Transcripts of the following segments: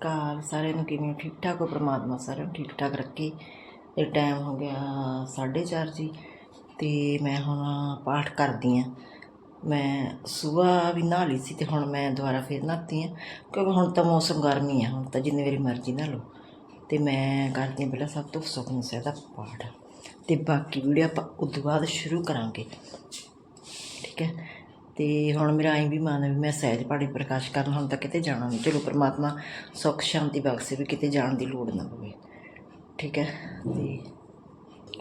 ਕਾਲ, ਸਾਰਿਆਂ ਨੂੰ ਕਿਵੇਂ ਠੀਕ ਠਾਕ ਹੋ ਪ੍ਰਮਾਤਮਾ? ਸਾਰਿਆਂ ਨੂੰ ਠੀਕ ਠਾਕ ਰੱਖੇ। ਤੇ ਟਾਈਮ ਹੋ ਗਿਆ 4:30 ਜੀ ਤੇ ਮੈਂ ਹੁਣ ਪਾਠ ਕਰਦੀ ਆ। ਮੈਂ ਸਵੇਰ ਵੀ ਨਹਾ ਲਈ ਸੀ ਤੇ ਹੁਣ ਮੈਂ ਦੁਬਾਰਾ ਫਿਰ ਨਹਾਤੀ ਆ, ਕਿਉਂਕਿ ਹੁਣ ਤਾਂ ਮੌਸਮ ਗਰਮੀ ਆ, ਹੁਣ ਤਾਂ ਜਿੰਨੀ ਮੇਰੀ ਮਰਜ਼ੀ ਨਾ ਲਓ। ਤੇ ਮੈਂ ਕਰਦੀ ਹਾਂ ਪਹਿਲਾਂ ਸਭ ਤੋਂ ਸੁਖਮਨੀ ਸਾਹਿਬ ਦਾ ਪਾਠ। ਤੇ ਬਾਕੀ ਵੀਡੀਓ ਆਪਾਂ ਉਦੋਂ ਬਾਅਦ ਸ਼ੁਰੂ ਕਰਾਂਗੇ। ਅਤੇ ਹੁਣ ਮੇਰਾ ਐਂ ਵੀ ਮਨ ਹੈ ਵੀ ਮੈਂ ਸਹਿਜ ਪਹਾੜੀ ਪ੍ਰਕਾਸ਼ ਕਰਨ, ਹੁਣ ਤਾਂ ਕਿਤੇ ਜਾਣਾ ਨਹੀਂ ਚਲੋ ਪਰਮਾਤਮਾ ਸੁੱਖ, ਸ਼ਾਂਤੀ, ਬਖਸ਼ੇ ਵੀ ਕਿਤੇ ਜਾਣ ਦੀ ਲੋੜ ਨਾ ਪਵੇ। ਠੀਕ ਹੈ? ਤੇ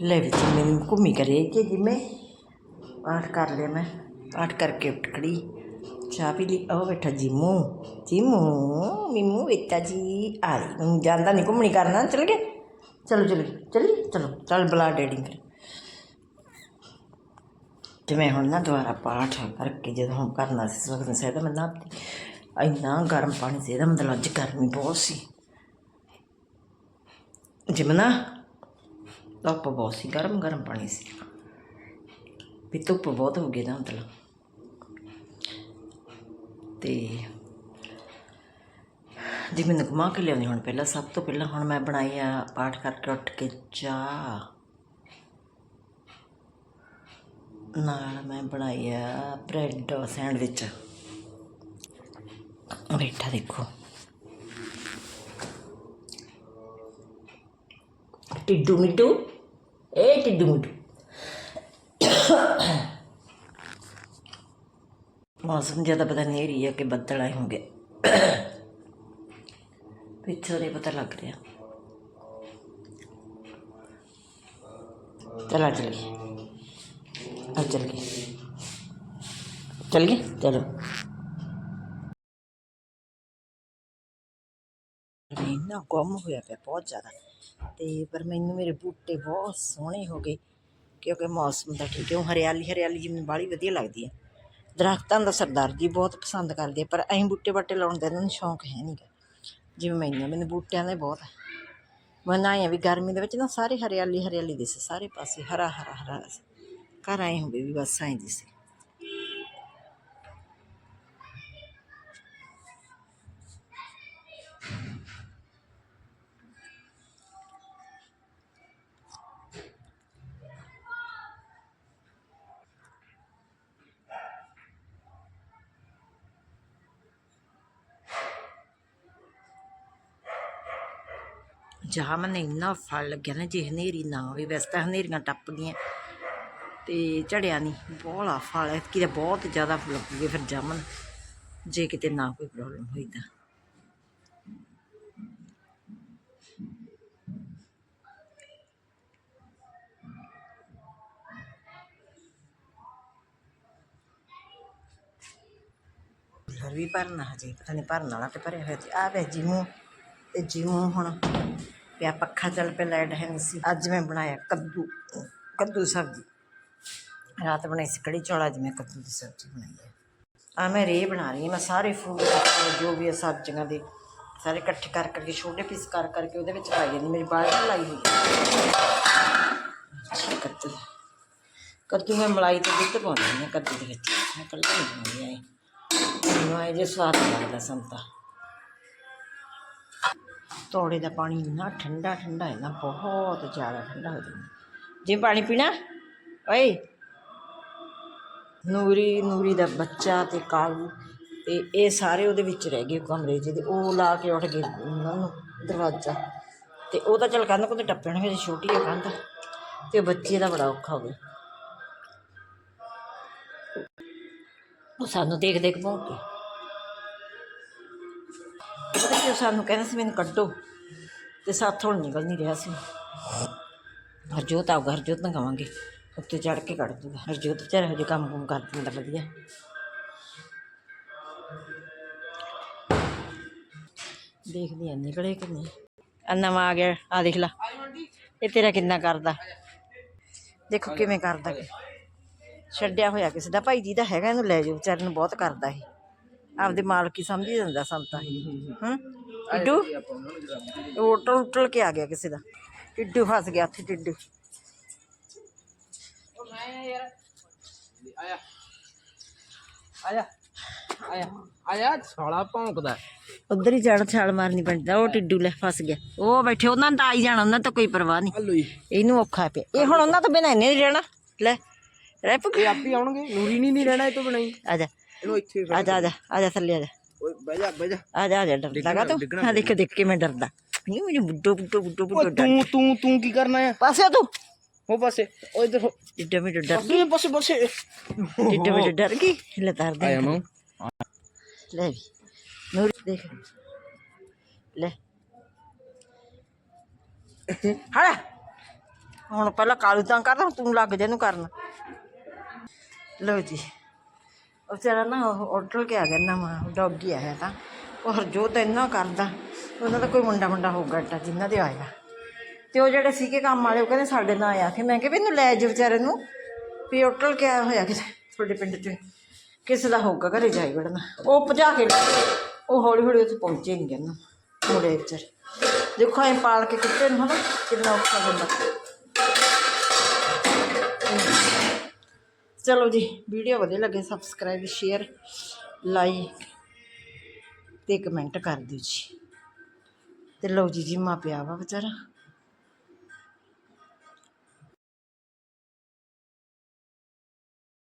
ਲੈ ਵੀ ਜੀ ਮੈਨੂੰ ਘੁੰਮੀ ਕਰੇ ਕਿ ਜਿਵੇਂ ਪਾਠ ਕਰ ਲਿਆ ਮੈਂ। ਪਾਠ ਕਰਕੇ ਉੱਠ ਖੜੀ। ਚਾਹ ਪੀ ਲਈ। ਉਹ ਬੈਠਾ ਜੀਮੂ। ਜੀਮੂ, ਮਿਮੂ ਬੇਟਾ ਜੀ। ਆਈ ਜਾਂਦਾ ਨਹੀਂ ਘੁੰਮਣੀ ਕਰਨਾ। ਚਲ ਗਏ? ਚਲੋ ਚਲੋ। ਚਲੀ ਚਲੋ, ਚੱਲ ਬੁਲਾ ਡੈਡੀ ਕਰੀ ਤੇ ਮੈਂ ਹੁਣ ਨਾ ਦੁਬਾਰਾ ਪਾਠ ਕਰਕੇ ਜਦੋਂ ਹੁਣ ਕਰਨਾ ਸੀ ਸੁਖਨ ਸਾਹਿਬ ਦਾ ਮੈਂ ਨਹਾਤੀ ਇੰਨਾ ਗਰਮ ਪਾਣੀ ਸੀ ਇਹਦਾ, ਮਤਲਬ ਅੱਜ ਗਰਮੀ ਬਹੁਤ ਸੀ। ਜਿਵੇਂ ਨਾ ਧੁੱਪ ਬਹੁਤ ਸੀ, ਗਰਮ ਗਰਮ ਪਾਣੀ ਸੀ। ਵੀ ਧੁੱਪ ਬਹੁਤ ਹੋ ਗਈ ਦਾ ਮਤਲਬ। ਤੇ ਜੀ ਮੈਨੂੰ ਘੁਮਾ ਕੇ ਲਿਆਉਂਦੀ ਹੁਣ ਪਹਿਲਾਂ, ਸਭ ਤੋਂ ਪਹਿਲਾਂ ਹੁਣ ਮੈਂ ਬਣਾਈ ਆ ਪਾਠ ਕਰਕੇ ਉੱਠ ਕੇ ਚਾਹ। ਨਾਲ ਮੈਂ ਬਣਾਈ ਆ ਬ੍ਰੈਡ ਸੈਂਡਵਿਚ। ਬੈਠਾ ਦੇਖੋ। ਟਿੱਡੂ ਮਿੱਡੂ ਏ ਟਿੱਡੂ ਮਿੱਡੂ। ਮੌਸਮ ਜ਼ਿਆਦਾ ਪਤਾ ਨਹੀਂ ਰਹੀ ਹੈ ਕਿ ਬੱਦਲ ਆਏ ਹੋਣਗੇ। ਪਿੱਛੋਂ ਨਹੀਂ ਪਤਾ ਲੱਗ ਰਿਹਾ। ਚਲਾ ਆ, ਚੱਲ ਗਏ ਚੱਲ ਗਏ ਚਲੋ। ਇੰਨਾ ਗੁੰਮ ਹੋਇਆ ਪਿਆ ਬਹੁਤ ਜ਼ਿਆਦਾ। ਤੇ ਪਰ ਮੈਨੂੰ ਮੇਰੇ ਬੂਟੇ ਬਹੁਤ ਸੋਹਣੇ ਹੋ ਗਏ, ਕਿਉਂਕਿ ਮੌਸਮ ਦਾ ਠੀਕ ਹੈ। ਹਰਿਆਲੀ ਹਰਿਆਲੀ ਜਿਵੇਂ ਬਾੜੀ ਵਧੀਆ ਲੱਗਦੀ ਹੈ। ਦਰਖਤਾਂ ਦਾ ਸਰਦਾਰ ਜੀ ਬਹੁਤ ਪਸੰਦ ਕਰਦੇ ਪਰ ਅਸੀਂ ਬੂਟੇ ਵਾਟੇ ਲਾਉਣ ਦਾ ਇਹਨਾਂ ਨੂੰ ਸ਼ੌਂਕ ਹੈ ਨਹੀਂ ਗਾ। ਜਿਵੇਂ ਮੈਨੂੰ ਮੈਨੂੰ ਬੂਟਿਆਂ ਦੇ ਬਹੁਤ ਹੈ। ਮਨਾਇਆ ਵੀ ਗਰਮੀ ਦੇ ਵਿੱਚ ਨਾ ਸਾਰੇ ਹਰਿਆਲੀ ਹਰਿਆਲੀ ਦਿਸ, ਸਾਰੇ ਪਾਸੇ ਹਰਾ ਹਰਾ ਹਰਾ। ਘਰ ਆਏ ਹੋਵੇ ਵੀ ਬਸ ਆਏ ਦੀ ਸੀ ਜਾਮਨ ਨੇ ਇੰਨਾ ਫਲ ਲੱਗਿਆ ਨਾ ਜੇ ਹਨੇਰੀ ਨਾ ਹੋਵੇ ਵੈਸੇ ਤਾਂ ਹਨੇਰੀਆਂ ਟੱਪਦੀਆਂ ਤੇ ਝੜਿਆ ਨਹੀਂ ਬੋਲਾ ਫਲ ਹੈ ਕਿ ਬਹੁਤ ਜ਼ਿਆਦਾ ਫੁੱਲ ਲੱਗੂਗੇ ਫਿਰ ਜਾਮਨ ਜੇ ਕਿਤੇ ਨਾ ਕੋਈ ਪ੍ਰੋਬਲਮ ਹੋਈ ਤਾਂ ਫਿਰ ਵੀ ਭਰਨਾ ਹਜੇ, ਪਤਾ ਨਹੀਂ ਭਰਨ ਵਾਲਾ ਤੇ ਭਰਿਆ ਹੋਇਆ ਤੇ ਆ ਵੇ ਜਿਮੂ, ਤੇ ਜਿਮੂ ਹੁਣ ਪਿਆ ਪੱਖਾ ਚੱਲ ਪਿਆ, ਲਾਈਟ ਹੈ ਨਹੀਂ ਸੀ। ਅੱਜ ਮੈਂ ਬਣਾਇਆ ਕੱਦੂ ਕੱਦੂ ਸਬਜ਼ੀ। ਰਾਤ ਬਣਾਈ ਸੀ ਕੜੀ ਚੌਲ ਅੱਜ ਮੈਂ ਕੱਦੂ ਦੀ ਸਬਜ਼ੀ ਬਣਾਈ ਹੈ ਆ ਮੈਂ ਰੇ ਬਣਾ ਰਹੀ ਹਾਂ ਮੈਂ ਸਾਰੇ ਫਰੂਟ ਜੋ ਵੀ ਹੈ ਸਬਜ਼ੀਆਂ ਦੇ ਸਾਰੇ ਇਕੱਠੇ ਕਰ ਕਰਕੇ ਛੋਟੇ ਪੀਸ ਕਰ ਕਰਕੇ ਉਹਦੇ ਵਿੱਚ ਪਾਈ ਜਾਂਦੀ ਮੇਰੀ ਬਾਲਟੀ ਲਾਈ ਹੋਈ ਹੈ ਅੱਛਾ ਕੱਦੂ ਕੱਦੂ ਮੈਂ ਮਲਾਈ ਤੇ ਦੁੱਧ ਪਾਉਂਦੀ ਹਾਂ ਕੱਦੂ ਦੇ ਵਿੱਚ ਮੈਂ ਕੱਲੀ ਨਹੀਂ ਬਣਾਉਂਦੀ ਐ ਮੈਨੂੰ ਇਹ ਜੇ ਸਵਾਦ ਲੱਗਦਾ ਸੰਤਾ ਤੋੜੇ ਦਾ ਪਾਣੀ ਇੰਨਾ ਠੰਡਾ ਠੰਡਾ ਹੈ ਨਾ ਬਹੁਤ ਜ਼ਿਆਦਾ ਠੰਡਾ ਹੋ ਜਾਂਦਾ ਜੇ ਪਾਣੀ ਪੀਣਾ ਓਏ ਨੂਰੀ ਨੂਰੀ ਦਾ ਬੱਚਾ ਅਤੇ ਕਾਲੂ ਤੇ ਇਹ ਸਾਰੇ ਉਹਦੇ ਵਿੱਚ ਰਹਿ ਗਏ ਕਮਰੇ 'ਚ ਤੇ ਉਹ ਲਾ ਕੇ ਉੱਠ ਗਏ ਉਹਨਾਂ ਨੂੰ ਦਰਵਾਜ਼ਾ ਅਤੇ ਉਹ ਤਾਂ ਚੱਲ ਕੰਧ ਕੋਤੇ ਟੱਪਣ ਫਿਰ ਛੋਟੀ ਆ ਕੰਧ ਤੇ ਬੱਚੇ ਦਾ ਬੜਾ ਔਖਾ ਹੋ ਗਿਆ। ਉਹ ਸਾਨੂੰ ਦੇਖ ਦੇਖ ਭੌਂਕੇ ਪਤਾ ਸਾਨੂੰ ਕਹਿੰਦਾ ਸੀ ਮੈਨੂੰ ਕੱਢੋ ਤੇ ਸਾਥੋਂ ਨਿਕਲ ਨਹੀਂ ਰਿਹਾ ਸੀ। ਹਰਜੋਤ ਆਊਗਾ ਹਰਜੋਤ ਨੂੰ ਕਵਾਂਗੇ। ਉੱਤੇ ਚੜ ਕੇ ਕੱਢ ਦੂਗਾ ਹਰਜੋਤ ਵਿਚਾਰਾ ਹਜੇ ਕੰਮ ਕੁਮ ਕਰ ਦਿੰਦਾ ਵਧੀਆ। ਦੇਖਦੀ ਆ ਨਿਕਲੇ ਕਿ ਨਹੀਂ ਆ ਨਵਾਂ ਆ ਗਿਆ ਆ ਦੇਖ ਲਾ। ਇਹ ਤੇਰਾ ਕਿੰਨਾ ਕਰਦਾ। ਦੇਖੋ ਕਿਵੇਂ ਕਰਦਾ ਕਿ ਛੱਡਿਆ ਹੋਇਆ ਕਿਸੇ ਦਾ, ਭਾਈ ਜੀ ਦਾ ਹੈਗਾ, ਇਹਨੂੰ ਲੈ ਜਾਓ। ਵਿਚਾਰੇ ਨੂੰ ਬਹੁਤ ਕਰਦਾ ਇਹ। ਆਪਦੇ ਮਾਲਕੀ ਸਮਝੀ ਜਾਂਦਾ ਸੰਤਾ ਹੂੰ? ਟਿੱਡੂ ਉਹ ਉਟਲ ਉਟਲ ਕੇ ਆ ਗਿਆ ਕਿਸੇ ਦਾ। ਟਿੱਡੂ ਫਸ ਗਿਆ ਉੱਥੇ, ਟਿੱਡੂ। ਆਇਆ ਆਇਆ ਆਇਆ ਸਾਲਾ ਭੌਂਕਦਾ ਉਧਰ ਹੀ ਚੜ ਛਾਲ ਮਾਰਨੀ ਪੈਂਦਾ ਉਹ ਟਿੱਡੂ ਲੈ ਫਸ ਗਿਆ। ਉਹ ਬੈਠੇ ਉਹਨਾਂ ਨੂੰ ਤਾਂ ਆਈ ਜਾਣਾ ਉਹਨਾਂ ਤੋਂ ਕੋਈ ਪਰਵਾਹ ਨਹੀਂ। ਹਲੋ ਜੀ। ਇਹਨੂੰ ਔਖਾ ਪਿਆ। ਇਹ ਹੁਣ ਉਹਨਾਂ ਤੋਂ ਬਿਨਾਂ ਨਹੀਂ ਰਹਿਣਾ। ਲੈ ਰਹਿ ਪੁੱਤ। ਇਹ ਆਪੇ ਆਉਣਗੇ। ਨੂਰੀ ਨਹੀਂ ਨਹੀਂ ਰਹਿਣਾ ਇਹ ਤੋਂ ਬਣਾਈ ਆ ਜਾ। ਇਹਨੂੰ ਇੱਥੇ ਆ ਜਾ ਆ ਜਾ ਆ ਜਾ ਥੱਲੇ ਆ ਜਾ। ਓਏ ਬਹਿ ਜਾ ਬਹਿ ਜਾ। ਆ ਜਾ ਆ ਜਾ ਡਰਦਾ ਤੂੰ। ਹਾਂ ਦੇਖ ਦੇਖ ਕੇ ਮੈਂ ਡਰਦਾ। ਨਹੀਂ ਮੈਨੂੰ ਬੁੱਢੋ ਬੁੱਢੋ ਬੁੱਢੋ ਤੂੰ ਤੂੰ ਤੂੰ ਕੀ ਕਰਨਾ ਆ? ਪਾਸੇ ਤੂੰ। ਉਹ ਪਾਸੇ ਓ ਇਧਰ ਹੋ ਜਿੱਡਾ ਮੈਨੂੰ ਡਰ ਪਾਸੇ ਪਾਸੇ ਪਾਸੇ ਜਿੱਡਾ ਮੈਨੂੰ ਡਰ ਗਈ ਲੈ ਤਾਰ ਦੇ ਆਇਆ ਮਾਂ ਲੈ ਵੀ ਨੂਰ ਦੇਖ ਲੈ ਹੜਾ ਹੁਣ ਪਹਿਲਾਂ ਕਾਲੂ ਤਾਂ ਕਰਦਾ ਤੂੰ ਲੱਗ ਜਾ ਇਹਨੂੰ ਕਰਨ ਲਓ ਜੀ ਉਹ ਵਿਚਾਰਾ ਨਾ ਹੋਟਲ ਕੇ ਆ ਗਿਆ ਨਾ ਮਾ ਡੌਗੀ ਆਇਆ ਤਾਂ ਉਹ ਹਰਜੋਤ ਇੰਨਾ ਕਰਦਾ ਉਹਨਾਂ ਦਾ ਕੋਈ ਮੁੰਡਾ ਮੁੰਡਾ ਹੋਊਗਾ ਏਡਾ ਜਿਨ੍ਹਾਂ ਦੇ ਆਇਆ ਤੇ ਉਹ ਜਿਹੜੇ ਸੀਗੇ ਕੰਮ ਵਾਲੇ, ਉਹ ਕਹਿੰਦੇ ਸਾਡੇ ਨਾਲ ਆ ਕੇ ਮੈਂ ਕਿਹਾ ਵੀ ਇਹਨੂੰ ਲੈ ਜਾ ਵਿਚਾਰੇ ਨੂੰ। ਵੀ ਹੋਟਲ ਕੇ ਆਇਆ ਹੋਇਆ ਕਿਸੇ ਤੁਹਾਡੇ ਪਿੰਡ 'ਚ? ਕਿਸੇ ਦਾ ਹੋਊਗਾ ਘਰੇ ਜਾਈ ਵੜਨਾ। ਉਹ ਭਜਾ ਕੇ ਉਹ ਹੌਲੀ ਹੌਲੀ ਉੱਥੇ ਪਹੁੰਚੇ ਨਹੀਂ ਗਏ ਨਾ, ਮੁੰਡੇ ਵਿਚਾਰੇ। ਦੇਖੋ ਐ ਪਾਲ ਕੇ ਕੁੱਤੇ ਨੂੰ ਹਨਾ, ਕਿੰਨਾ ਔਖਾ ਹੁੰਦਾ ਚਲੋ ਜੀ ਵੀਡੀਓ ਵਧੀਆ ਲੱਗੇ ਸਬਸਕ੍ਰਾਈਬ ਸ਼ੇਅਰ ਲਾਈਕ ਤੇ ਕਮੈਂਟ ਕਰ ਦਿਓ ਜੀ। ਤੇ ਲਓ ਜੀ ਜੀ ਮਾਂ ਪਿਆ ਵਾ ਵਿਚਾਰਾ।